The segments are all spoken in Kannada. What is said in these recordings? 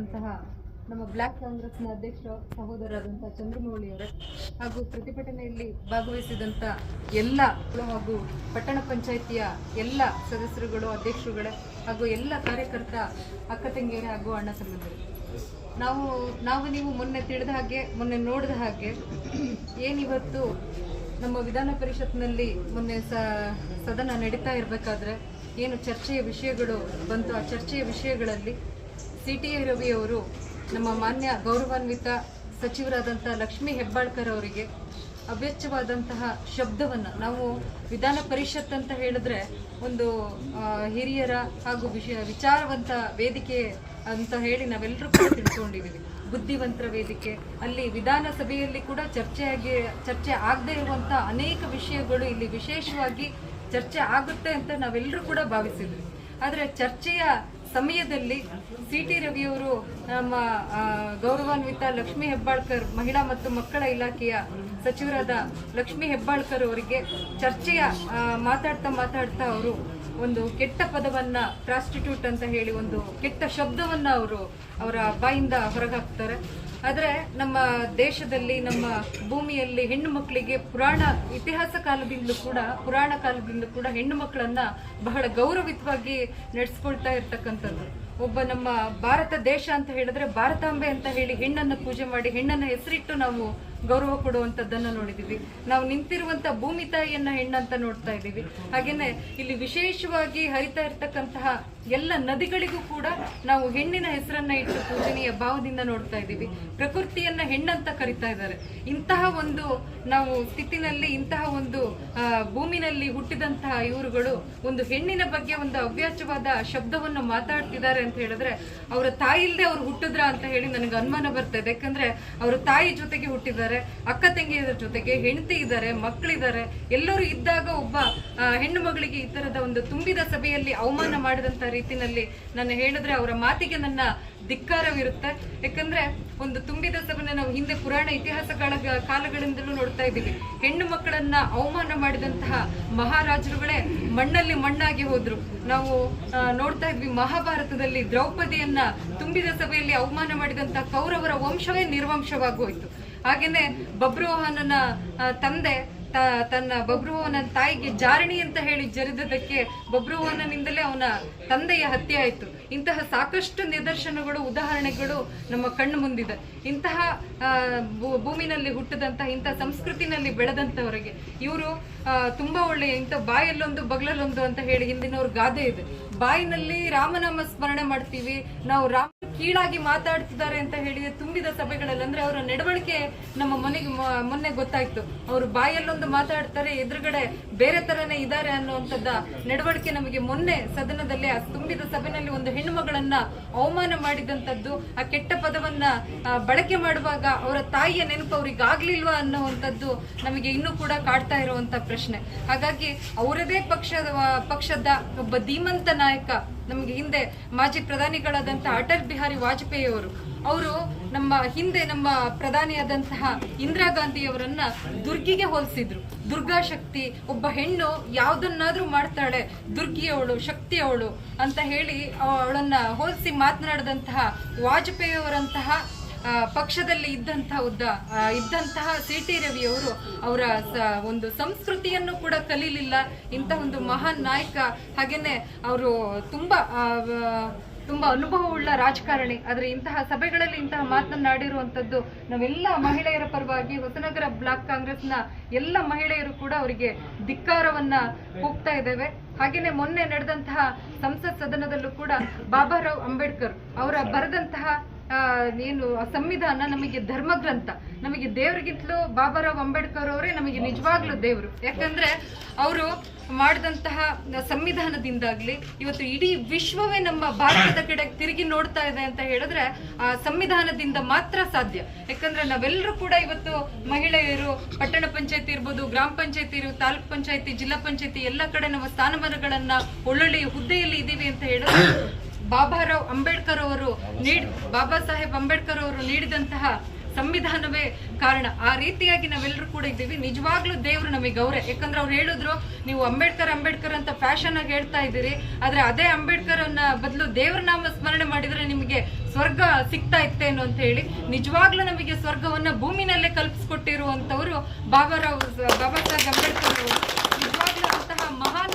ಆಗಮಿಸಿದಂತಹ ನಮ್ಮ ಬ್ಲಾಕ್ ಕಾಂಗ್ರೆಸ್ನ ಅಧ್ಯಕ್ಷ ಸಹೋದರರಾದಂಥ ಚಂದ್ರಮೌಳಿ ಅವರೇ ಹಾಗೂ ಪ್ರತಿಭಟನೆಯಲ್ಲಿ ಭಾಗವಹಿಸಿದಂಥ ಎಲ್ಲ ಹಾಗೂ ಪಟ್ಟಣ ಪಂಚಾಯಿತಿಯ ಎಲ್ಲ ಸದಸ್ಯರುಗಳು, ಅಧ್ಯಕ್ಷರುಗಳೇ ಹಾಗೂ ಎಲ್ಲ ಕಾರ್ಯಕರ್ತ ಅಕ್ಕ ತಂಗಿಯರೇ ಹಾಗೂ ಅಣ್ಣ ತಮ್ಮಂದಿರು. ನಾವು ನಾವು ನೀವು ಮೊನ್ನೆ ತಿಳಿದ ಹಾಗೆ, ಮೊನ್ನೆ ನೋಡಿದ ಹಾಗೆ ಏನಿವತ್ತು ನಮ್ಮ ವಿಧಾನ ಪರಿಷತ್ನಲ್ಲಿ ಮೊನ್ನೆ ಸದನ ನಡೀತಾ ಇರಬೇಕಾದ್ರೆ ಏನು ಚರ್ಚೆಯ ವಿಷಯಗಳು ಬಂತು, ಆ ಚರ್ಚೆಯ ವಿಷಯಗಳಲ್ಲಿ ಸಿ ಟಿ ರವಿ ಅವರು ನಮ್ಮ ಮಾನ್ಯ ಗೌರವಾನ್ವಿತ ಸಚಿವರಾದಂಥ ಲಕ್ಷ್ಮೀ ಹೆಬ್ಬಾಳ್ಕರ್ ಅವರಿಗೆ ಅವ್ಯಚ್ಛವಾದಂತಹ ಶಬ್ದವನ್ನು ನಾವು ವಿಧಾನ ಪರಿಷತ್ ಅಂತ ಹೇಳಿದ್ರೆ ಒಂದು ಹಿರಿಯರ ಹಾಗೂ ವಿಷಯ ವಿಚಾರವಂತ ವೇದಿಕೆ ಅಂತ ಹೇಳಿ ನಾವೆಲ್ಲರೂ ಕೂಡ ತಿಳ್ಕೊಂಡಿದ್ದೀವಿ. ಬುದ್ಧಿವಂತರ ವೇದಿಕೆ, ಅಲ್ಲಿ ವಿಧಾನಸಭೆಯಲ್ಲಿ ಕೂಡ ಚರ್ಚೆಯಾಗಿ, ಚರ್ಚೆ ಆಗದೇ ಇರುವಂಥ ಅನೇಕ ವಿಷಯಗಳು ಇಲ್ಲಿ ವಿಶೇಷವಾಗಿ ಚರ್ಚೆ ಆಗುತ್ತೆ ಅಂತ ನಾವೆಲ್ಲರೂ ಕೂಡ ಭಾವಿಸಿದ್ವಿ. ಆದರೆ ಚರ್ಚೆಯ ಸಮಯದಲ್ಲಿ ಸಿ ಟಿ ರವಿಯವರು ನಮ್ಮ ಗೌರವಾನ್ವಿತ ಲಕ್ಷ್ಮೀ ಹೆಬ್ಬಾಳ್ಕರ್, ಮಹಿಳಾ ಮತ್ತು ಮಕ್ಕಳ ಇಲಾಖೆಯ ಸಚಿವರಾದ ಲಕ್ಷ್ಮೀ ಹೆಬ್ಬಾಳ್ಕರ್ ಅವರಿಗೆ ಚರ್ಚೆಯ ಮಾತಾಡ್ತಾ ಮಾತಾಡ್ತಾ ಅವರು ಒಂದು ಕೆಟ್ಟ ಪದವನ್ನ ಪ್ರಾಸ್ಟಿಟ್ಯೂಟ್ ಅಂತ ಹೇಳಿ ಒಂದು ಕೆಟ್ಟ ಶಬ್ದವನ್ನ ಅವರು ಅವರ ಬಾಯಿಂದ ಹೊರಗಾಕ್ತಾರೆ. ಆದರೆ ನಮ್ಮ ದೇಶದಲ್ಲಿ, ನಮ್ಮ ಭೂಮಿಯಲ್ಲಿ ಹೆಣ್ಣು ಮಕ್ಕಳಿಗೆ ಪುರಾಣ ಇತಿಹಾಸ ಕಾಲದಿಂದಲೂ ಕೂಡ, ಪುರಾಣ ಕಾಲದಿಂದಲೂ ಕೂಡ ಹೆಣ್ಣು ಮಕ್ಕಳನ್ನ ಬಹಳ ಗೌರವಿತವಾಗಿ ನಡೆಸ್ಕೊಳ್ತಾ ಇರ್ತಕ್ಕಂಥದ್ದು. ಒಬ್ಬ ನಮ್ಮ ಭಾರತ ದೇಶ ಅಂತ ಹೇಳಿದ್ರೆ ಭಾರತಾಂಬೆ ಅಂತ ಹೇಳಿ ಹೆಣ್ಣನ್ನು ಪೂಜೆ ಮಾಡಿ ಹೆಣ್ಣನ್ನು ಹೆಸರಿಟ್ಟು ನಾವು ಗೌರವ ಕೊಡುವಂತದ್ದನ್ನ ನೋಡಿದೀವಿ. ನಾವು ನಿಂತಿರುವಂತ ಭೂಮಿ ತಾಯಿಯನ್ನ ಹೆಣ್ಣಂತ ನೋಡ್ತಾ ಇದ್ದೀವಿ. ಹಾಗೇನೆ ಇಲ್ಲಿ ವಿಶೇಷವಾಗಿ ಹರಿತಾ ಇರ್ತಕ್ಕಂತಹ ಎಲ್ಲ ನದಿಗಳಿಗೂ ಕೂಡ ನಾವು ಹೆಣ್ಣಿನ ಹೆಸರನ್ನ ಇಟ್ಟು ಪೂಜನೀಯ ಭಾವದಿಂದ ನೋಡ್ತಾ ಇದ್ದೀವಿ. ಪ್ರಕೃತಿಯನ್ನ ಹೆಣ್ಣಂತ ಕರಿತಾ ಇದ್ದಾರೆ. ಇಂತಹ ಒಂದು ನಾವು ಸ್ಥಿತಿನಲ್ಲಿ, ಇಂತಹ ಒಂದು ಭೂಮಿನಲ್ಲಿ ಹುಟ್ಟಿದಂತಹ ಇವರುಗಳು ಒಂದು ಹೆಣ್ಣಿನ ಬಗ್ಗೆ ಒಂದು ಅವ್ಯಾಚವಾದ ಶಬ್ದವನ್ನು ಮಾತಾಡ್ತಿದ್ದಾರೆ ಅಂತ ಹೇಳಿದ್ರೆ, ಅವರ ತಾಯಿ ಇಲ್ಲದೆ ಅವ್ರು ಹುಟ್ಟಿದ್ರ ಅಂತ ಹೇಳಿ ನನಗೆ ಅನುಮಾನ ಬರ್ತಾ ಇದೆ. ಯಾಕಂದ್ರೆ ಅವರ ತಾಯಿ ಜೊತೆಗೆ ಹುಟ್ಟಿದ್ದಾರೆ, ಅಕ್ಕ ತಂಗಿಯರ ಜೊತೆಗೆ ಹೆಂಡತಿ ಇದ್ದಾರೆ, ಮಕ್ಕಳಿದ್ದಾರೆ. ಎಲ್ಲರೂ ಇದ್ದಾಗ ಒಬ್ಬ ಹೆಣ್ಣು ಮಗಳಿಗೆ ಈ ತರದ ಒಂದು ತುಂಬಿದ ಸಭೆಯಲ್ಲಿ ಅವಮಾನ ಮಾಡಿದಂತ ರೀತಿನಲ್ಲಿ ನಾನು ಹೇಳಿದ್ರೆ ಅವರ ಮಾತಿಗೆ ನನ್ನ ಧಿಕ್ಕಾರವಿರುತ್ತೆ. ಯಾಕಂದ್ರೆ ಒಂದು ತುಂಬಿದ ಸಭೆನ ನಾವು ಹಿಂದೆ ಪುರಾಣ ಇತಿಹಾಸ ಕಾಲಗಳಿಂದಲೂ ನೋಡ್ತಾ ಇದ್ದೀವಿ. ಹೆಣ್ಣು ಮಕ್ಕಳನ್ನ ಅವಮಾನ ಮಾಡಿದಂತಹ ಮಹಾರಾಜರುಗಳೇ ಮಣ್ಣಲ್ಲಿ ಮಣ್ಣಾಗಿ ಹೋದ್ರು. ನಾವು ನೋಡ್ತಾ ಇದ್ವಿ ಮಹಾಭಾರತದಲ್ಲಿ ದ್ರೌಪದಿಯನ್ನ ತುಂಬಿದ ಸಭೆಯಲ್ಲಿ ಅವಮಾನ ಮಾಡಿದಂತಹ ಕೌರವರ ವಂಶವೇ ನಿರ್ವಂಶವಾಗೋಯ್ತು ಹಾಗೇನೆ ಬಬ್ರೋಹನನ ತಂದೆ ತನ್ನ ಬಬ್ರುವನ ತಾಯಿಗೆ ಜಾರಣಿ ಅಂತ ಹೇಳಿ ಜರಿದದಕ್ಕೆ ಬಬ್ರುವನನಿಂದಲೇ ಅವನ ತಂದೆಯ ಹತ್ಯೆ ಆಯಿತು. ಇಂತಹ ಸಾಕಷ್ಟು ನಿದರ್ಶನಗಳು, ಉದಾಹರಣೆಗಳು ನಮ್ಮ ಕಣ್ಣು ಮುಂದಿದೆ. ಇಂತಹ ಭೂಮಿನಲ್ಲಿ ಹುಟ್ಟಿದಂತಹ ಇಂತಹ ಸಂಸ್ಕೃತಿನಲ್ಲಿ ಬೆಳೆದಂತವರಿಗೆ ಇವರು ತುಂಬಾ ಒಳ್ಳೆಯ, ಇಂಥ ಬಾಯಲ್ಲೊಂದು, ಬಗಲಲ್ಲೊಂದು ಅಂತ ಹೇಳಿ ಹಿಂದಿನವ್ರ ಗಾದೆ ಇದೆ. ಬಾಯಿನಲ್ಲಿ ರಾಮನಾಮ ಸ್ಮರಣೆ ಮಾಡ್ತೀವಿ. ನಾವು ರಾಮ ಕೀಳಾಗಿ ಮಾತಾಡ್ತಿದ್ದಾರೆ ಅಂತ ಹೇಳಿ ತುಂಬಿದ ಸಭೆಗಳಲ್ಲಿ ಅಂದ್ರೆ ಅವರ ನಡವಳಿಕೆ ನಮ್ಮ ಮನೆಗೆ ಮೊನ್ನೆ ಗೊತ್ತಾಯ್ತು. ಅವರು ಬಾಯಲ್ಲೊಂದು ಮಾತಾಡ್ತಾರೆ, ಎದುರುಗಡೆ ಬೇರೆ ತರನೇ ಇದ್ದಾರೆ ಅನ್ನುವಂಥದ್ದ ನಡವಳಿಕೆ ನಮಗೆ ಮೊನ್ನೆ ಸದನದಲ್ಲಿ ಆ ತುಂಬಿದ ಸಭೆನಲ್ಲಿ ಒಂದು ಹೆಣ್ಣು ಮಗಳನ್ನ ಅವಮಾನ ಮಾಡಿದಂಥದ್ದು, ಆ ಕೆಟ್ಟ ಪದವನ್ನ ಬಳಕೆ ಮಾಡುವಾಗ ಅವರ ತಾಯಿಯ ನೆನಪು ಅವ್ರಿಗೆ ಆಗ್ಲಿಲ್ವಾ ಅನ್ನುವಂಥದ್ದು ನಮಗೆ ಇನ್ನೂ ಕೂಡ ಕಾಡ್ತಾ ಇರುವಂತ ಪ್ರಶ್ನೆ. ಹಾಗಾಗಿ ಅವರದೇ ಪಕ್ಷದ ಪಕ್ಷದ ಒಬ್ಬ ಧೀಮಂತ ನಾಯಕ ನಮಗೆ ಹಿಂದೆ ಮಾಜಿ ಪ್ರಧಾನಿಗಳಾದಂಥ ಅಟಲ್ ಬಿಹಾರಿ ವಾಜಪೇಯಿ ಅವರು ಅವರು ನಮ್ಮ ಹಿಂದೆ ನಮ್ಮ ಪ್ರಧಾನಿಯಾದಂತಹ ಇಂದಿರಾ ಗಾಂಧಿ ಅವರನ್ನ ದುರ್ಗಿಗೆ ಹೋಲಿಸಿದ್ರು. ದುರ್ಗಾ ಶಕ್ತಿ, ಒಬ್ಬ ಹೆಣ್ಣು ಯಾವ್ದನ್ನಾದ್ರೂ ಮಾಡ್ತಾಳೆ ದುರ್ಗಿಯವಳು ಶಕ್ತಿಯವಳು ಅಂತ ಹೇಳಿ ಅವಳನ್ನ ಹೋಲಿಸಿ ಮಾತನಾಡಿದಂತಹ ವಾಜಪೇಯಿ ಅವರಂತಹ ಪಕ್ಷದಲ್ಲಿ ಇದ್ದಂತಹ ಉದ್ದ ಇದ್ದಂತಹ ಸಿ ಟಿ ರವಿ ಅವರು ಅವರ ಒಂದು ಸಂಸ್ಕೃತಿಯನ್ನು ಕೂಡ ಕಲೀಲಿಲ್ಲ. ಇಂಥ ಒಂದು ಮಹಾನ್ ನಾಯಕ, ಹಾಗೇನೆ ಅವರು ತುಂಬಾ ತುಂಬಾ ಅನುಭವವುಳ್ಳ ರಾಜಕಾರಣಿ. ಆದರೆ ಇಂತಹ ಸಭೆಗಳಲ್ಲಿ ಇಂತಹ ಮಾತನಾಡಿರುವಂತದ್ದು ನಾವೆಲ್ಲ ಮಹಿಳೆಯರ ಪರವಾಗಿ ಹೊಸನಗರ ಬ್ಲಾಕ್ ಕಾಂಗ್ರೆಸ್ನ ಎಲ್ಲ ಮಹಿಳೆಯರು ಕೂಡ ಅವರಿಗೆ ಧಿಕ್ಕಾರವನ್ನ ಹೋಗ್ತಾ ಇದ್ದೇವೆ. ಹಾಗೇನೆ ಮೊನ್ನೆ ನಡೆದಂತಹ ಸಂಸತ್ ಸದನದಲ್ಲೂ ಕೂಡ ಬಾಬಾರಾವ್ ಅಂಬೇಡ್ಕರ್ ಅವರ ಬರೆದಂತಹ ಏನು ಆ ಸಂವಿಧಾನ ನಮಗೆ ಧರ್ಮ ಗ್ರಂಥ ನಮಗೆ ದೇವರಿಗಿಂತಲೂ ಬಾಬಾರಾವ್ ಅಂಬೇಡ್ಕರ್ ಅವರೇ ನಮಗೆ ನಿಜವಾಗ್ಲೂ ದೇವರು. ಯಾಕಂದ್ರೆ ಅವರು ಮಾಡಿದಂತಹ ಸಂವಿಧಾನದಿಂದಾಗ್ಲಿ ಇವತ್ತು ಇಡೀ ವಿಶ್ವವೇ ನಮ್ಮ ಭಾರತದ ಕಡೆ ತಿರುಗಿ ನೋಡ್ತಾ ಇದೆ ಅಂತ ಹೇಳಿದ್ರೆ ಆ ಸಂವಿಧಾನದಿಂದ ಮಾತ್ರ ಸಾಧ್ಯ. ಯಾಕಂದ್ರೆ ನಾವೆಲ್ಲರೂ ಕೂಡ ಇವತ್ತು ಮಹಿಳೆಯರು, ಪಟ್ಟಣ ಪಂಚಾಯತಿ ಇರ್ಬೋದು, ಗ್ರಾಮ ಪಂಚಾಯತಿ ಇರ್ಬೋದು, ತಾಲೂಕ್ ಪಂಚಾಯತಿ, ಜಿಲ್ಲಾ ಪಂಚಾಯತಿ, ಎಲ್ಲ ಕಡೆ ನಮ್ಮ ಸ್ಥಾನಮಾನಗಳನ್ನ ಒಳ್ಳೊಳ್ಳೆಯ ಹುದ್ದೆಯಲ್ಲಿ ಇದ್ದೀವಿ ಅಂತ ಹೇಳಿದ್ರೆ ಬಾಬಾರಾವ್ ಅಂಬೇಡ್ಕರ್ ಅವರು ನೀಡ್ ಬಾಬಾ ಸಾಹೇಬ್ ಅಂಬೇಡ್ಕರ್ ಅವರು ನೀಡಿದಂತಹ ಸಂವಿಧಾನವೇ ಕಾರಣ. ಆ ರೀತಿಯಾಗಿ ನಾವೆಲ್ಲರೂ ಕೂಡ ಇದ್ದೀವಿ. ನಿಜವಾಗ್ಲೂ ದೇವರು ನಮಗೆ ಗೌರವ. ಯಾಕಂದ್ರೆ ಅವ್ರು ಹೇಳಿದ್ರು ನೀವು ಅಂಬೇಡ್ಕರ್ ಅಂಬೇಡ್ಕರ್ ಅಂತ ಫ್ಯಾಷನ್ ಆಗಿ ಹೇಳ್ತಾ ಇದ್ದೀರಿ. ಆದ್ರೆ ಅದೇ ಅಂಬೇಡ್ಕರ್ ಅನ್ನ ಬದಲು ದೇವ್ರ ನಾಮ ಸ್ಮರಣೆ ಮಾಡಿದ್ರೆ ನಿಮಗೆ ಸ್ವರ್ಗ ಸಿಗ್ತಾ ಇತ್ತೇನು ಅಂತ ಹೇಳಿ ನಿಜವಾಗ್ಲೂ ನಮಗೆ ಸ್ವರ್ಗವನ್ನ ಭೂಮಿನಲ್ಲೇ ಕಲ್ಪಿಸ್ಕೊಟ್ಟಿರುವಂತವರು ಬಾಬಾರಾವ್ ಬಾಬಾ ಸಾಹೇಬ್ ಅಂಬೇಡ್ಕರ್ ಅವರು. ನಿಜವಾಗ್ಲೂ ಅಂತಹ ಮಹಾನ್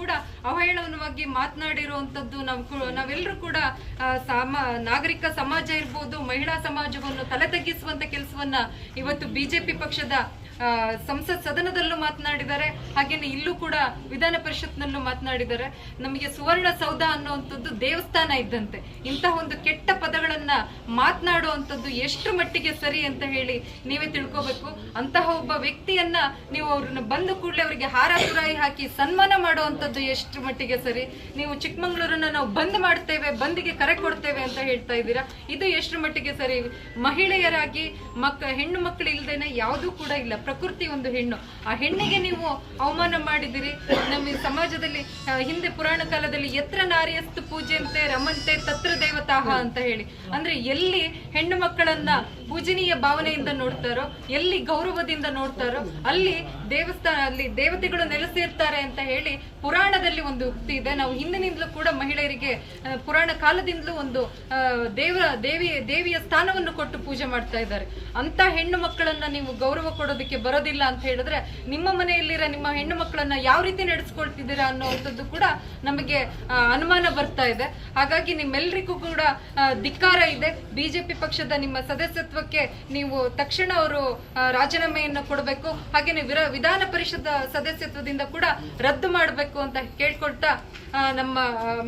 ಕೂಡ ಅವಹೇಳನವಾಗಿ ಮಾತನಾಡಿರುವಂತದ್ದು ನಾವು ನಾವೆಲ್ಲರೂ ಕೂಡ ಸಾಮ, ನಾಗರಿಕ ಸಮಾಜ ಇರ್ಬೋದು, ಮಹಿಳಾ ಸಮಾಜವನ್ನು ತಲೆ ತಗ್ಗಿಸುವಂತ ಕೆಲಸವನ್ನ ಇವತ್ತು ಬಿಜೆಪಿ ಪಕ್ಷದ ಸಂಸತ್ ಸದನದಲ್ಲೂ ಮಾತನಾಡಿದ್ದಾರೆ, ಹಾಗೇನೆ ಇಲ್ಲೂ ಕೂಡ ವಿಧಾನ ಪರಿಷತ್ನಲ್ಲೂ ಮಾತನಾಡಿದ್ದಾರೆ. ನಮಗೆ ಸುವರ್ಣ ಸೌಧ ಅನ್ನುವಂಥದ್ದು ದೇವಸ್ಥಾನ ಇದ್ದಂತೆ. ಇಂತಹ ಒಂದು ಕೆಟ್ಟ ಪದಗಳನ್ನ ಮಾತನಾಡುವಂಥದ್ದು ಎಷ್ಟು ಮಟ್ಟಿಗೆ ಸರಿ ಅಂತ ಹೇಳಿ ನೀವೇ ತಿಳ್ಕೋಬೇಕು. ಅಂತಹ ಒಬ್ಬ ವ್ಯಕ್ತಿಯನ್ನ ನೀವು ಅವ್ರನ್ನ ಬಂದ ಕೂಡಲೇ ಅವರಿಗೆ ಹಾರ ಹಾಕಿ ಸನ್ಮಾನ ಮಾಡುವಂಥದ್ದು ಎಷ್ಟು ಮಟ್ಟಿಗೆ ಸರಿ. ನೀವು ಚಿಕ್ಕಮಂಗ್ಳೂರನ್ನ ನಾವು ಬಂದ್ ಮಾಡ್ತೇವೆ, ಬಂದಿಗೆ ಕರೆ ಕೊಡ್ತೇವೆ ಅಂತ ಹೇಳ್ತಾ ಇದ್ದೀರಾ? ಇದು ಎಷ್ಟು ಮಟ್ಟಿಗೆ ಸರಿ? ಮಹಿಳೆಯರಾಗಿ ಮಕ್ಕ ಹೆಣ್ಣು ಮಕ್ಕಳು ಇಲ್ದೇನೆ ಯಾವುದೂ ಕೂಡ ಇಲ್ಲ. ಪ್ರಕೃತಿ ಒಂದು ಹೆಣ್ಣು. ಆ ಹೆಣ್ಣಿಗೆ ನೀವು ಅವಮಾನ ಮಾಡಿದಿರಿ. ನಮ್ಮ ಸಮಾಜದಲ್ಲಿ ಹಿಂದೆ ಪುರಾಣ ಕಾಲದಲ್ಲಿ ಎತ್ರ ನಾರಿಯಸ್ತು ಪೂಜೆಂತೆ ರಮಂತೆ ತತ್ರ ದೇವತಾಹ ಅಂತ ಹೇಳಿ. ಅಂದ್ರೆ ಎಲ್ಲಿ ಹೆಣ್ಣು ಮಕ್ಕಳನ್ನ ಪೂಜನೀಯ ಭಾವನೆಯಿಂದ ನೋಡ್ತಾರೋ, ಎಲ್ಲಿ ಗೌರವದಿಂದ ನೋಡ್ತಾರೋ, ಅಲ್ಲಿ ದೇವಸ್ಥಾನ, ಅಲ್ಲಿ ದೇವತೆಗಳು ನೆಲೆಸಿರ್ತಾರೆ ಅಂತ ಹೇಳಿ ಪುರಾಣದಲ್ಲಿ ಒಂದು ಉಕ್ತಿ ಇದೆ. ನಾವು ಹಿಂದಿನಿಂದಲೂ ಕೂಡ ಮಹಿಳೆಯರಿಗೆ ಪುರಾಣ ಕಾಲದಿಂದಲೂ ಒಂದು ದೇವ ದೇವರ ದೇವಿ, ದೇವಿಯ ಸ್ಥಾನವನ್ನು ಕೊಟ್ಟು ಪೂಜೆ ಮಾಡ್ತಾ ಇದ್ದಾರೆ. ಅಂತ ಹೆಣ್ಣು ಮಕ್ಕಳನ್ನ ನೀವು ಗೌರವ ಕೊಡೋದಕ್ಕೆ ಬರೋದಿಲ್ಲ ಅಂತ ಹೇಳಿದ್ರೆ ನಿಮ್ಮ ಮನೆಯಲ್ಲಿರೋ ನಿಮ್ಮ ಹೆಣ್ಣು ಮಕ್ಕಳನ್ನ ಯಾವ ರೀತಿ ನಡೆಸ್ಕೊಳ್ತಿದ್ದೀರಾ ಅನ್ನೋವಂಥದ್ದು ಕೂಡ ನಮಗೆ ಅನುಮಾನ ಬರ್ತಾ ಇದೆ. ಹಾಗಾಗಿ ನಿಮ್ಮೆಲ್ಲರಿಗೂ ಕೂಡ ಧಿಕ್ಕಾರ ಇದೆ. ಬಿಜೆಪಿ ಪಕ್ಷದ ನಿಮ್ಮ ಸದಸ್ಯತ್ವಕ್ಕೆ ನೀವು ತಕ್ಷಣ ಅವರು ರಾಜೀನಾಮೆಯನ್ನು ಕೊಡಬೇಕು. ಹಾಗೇನೆ ವಿರ, ವಿಧಾನ ಪರಿಷತ್ ಸದಸ್ಯತ್ವದಿಂದ ಕೂಡ ರದ್ದು ಮಾಡಬೇಕು ಅಂತ ಕೇಳ್ಕೊಳ್ತಾ ನಮ್ಮ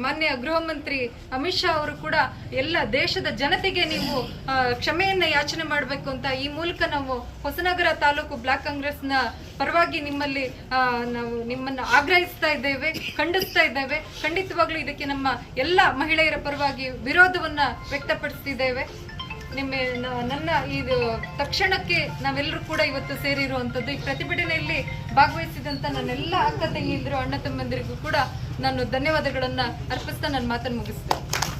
ಮಾನ್ಯ ಗೃಹ ಮಂತ್ರಿ ಅಮಿತ್ ಶಾ ಅವರು ಕೂಡ ಎಲ್ಲ ದೇಶದ ಜನತೆಗೆ ನೀವು ಕ್ಷಮೆಯನ್ನ ಯಾಚನೆ ಮಾಡಬೇಕು ಅಂತ ಈ ಮೂಲಕ ನಾವು ಹೊಸನಗರ ತಾಲೂಕು ಬ್ಲಾಕ್ ಕಾಂಗ್ರೆಸ್ನ ಪರವಾಗಿ ನಿಮ್ಮಲ್ಲಿ ನಾವು ನಿಮ್ಮನ್ನ ಆಗ್ರಹಿಸ್ತಾ ಇದ್ದೇವೆ, ಖಂಡಿಸ್ತಾ ಇದ್ದೇವೆ. ಖಂಡಿತವಾಗ್ಲೂ ಇದಕ್ಕೆ ನಮ್ಮ ಎಲ್ಲ ಮಹಿಳೆಯರ ಪರವಾಗಿ ವಿರೋಧವನ್ನ ವ್ಯಕ್ತಪಡಿಸ್ತಿದ್ದೇವೆ. ನಿಮ್ಮ ನನ್ನ ಇದು ತಕ್ಷಣಕ್ಕೆ ನಾವೆಲ್ಲರೂ ಕೂಡ ಇವತ್ತು ಸೇರಿರುವಂಥದ್ದು ಈ ಪ್ರತಿಭಟನೆಯಲ್ಲಿ ಭಾಗವಹಿಸಿದಂಥ ನನ್ನೆಲ್ಲ ಅಕ್ಕ ತಂಗಿಯಂದಿರು ಅಣ್ಣ ತಮ್ಮಂದಿರಿಗೂ ಕೂಡ ನಾನು ಧನ್ಯವಾದಗಳನ್ನು ಅರ್ಪಿಸ್ತಾ ನನ್ನ ಮಾತನ್ನು ಮುಗಿಸ್ತೇನೆ.